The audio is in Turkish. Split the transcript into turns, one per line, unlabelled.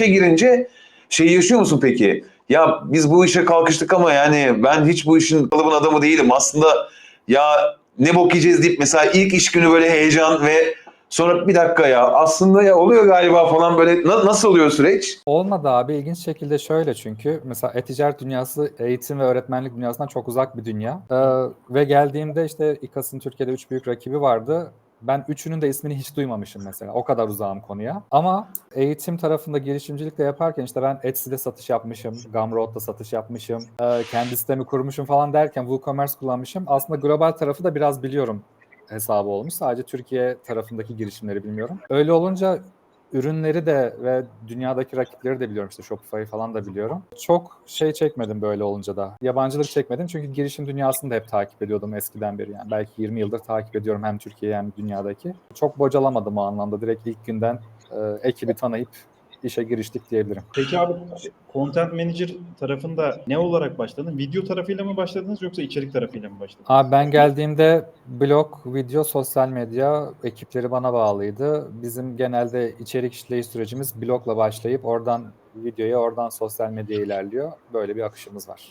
işe girince şey yaşıyor musun peki? Ya biz bu işe kalkıştık ama yani ben hiç bu işin kalıbın adamı değilim. Aslında ya ne bok yiyeceğiz deyip mesela ilk iş günü böyle heyecan ve sonra bir dakika ya aslında ya oluyor galiba falan böyle Na- nasıl oluyor süreç?
Olmadı abi. İlginç şekilde şöyle çünkü mesela e-ticaret dünyası eğitim ve öğretmenlik dünyasından çok uzak bir dünya. Ee, ve geldiğimde işte İKAS'ın Türkiye'de üç büyük rakibi vardı. Ben üçünün de ismini hiç duymamışım mesela. O kadar uzağım konuya. Ama eğitim tarafında girişimcilik de yaparken işte ben Etsy'de satış yapmışım, Gumroad'da satış yapmışım, e, kendi sitemi kurmuşum falan derken WooCommerce kullanmışım. Aslında global tarafı da biraz biliyorum hesabı olmuş. Sadece Türkiye tarafındaki girişimleri bilmiyorum. Öyle olunca ürünleri de ve dünyadaki rakipleri de biliyorum işte Shopify falan da biliyorum. Çok şey çekmedim böyle olunca da. Yabancılık çekmedim çünkü girişim dünyasını da hep takip ediyordum eskiden beri yani. Belki 20 yıldır takip ediyorum hem Türkiye hem dünyadaki. Çok bocalamadım o anlamda. Direkt ilk günden e, ekibi tanıyıp işe giriştik diyebilirim.
Peki abi Content Manager tarafında ne olarak başladın? Video tarafıyla mı başladınız yoksa içerik tarafıyla mı başladınız?
Abi ben geldiğimde blog, video, sosyal medya ekipleri bana bağlıydı. Bizim genelde içerik işleyiş sürecimiz blogla başlayıp oradan videoya, oradan sosyal medyaya ilerliyor. Böyle bir akışımız var.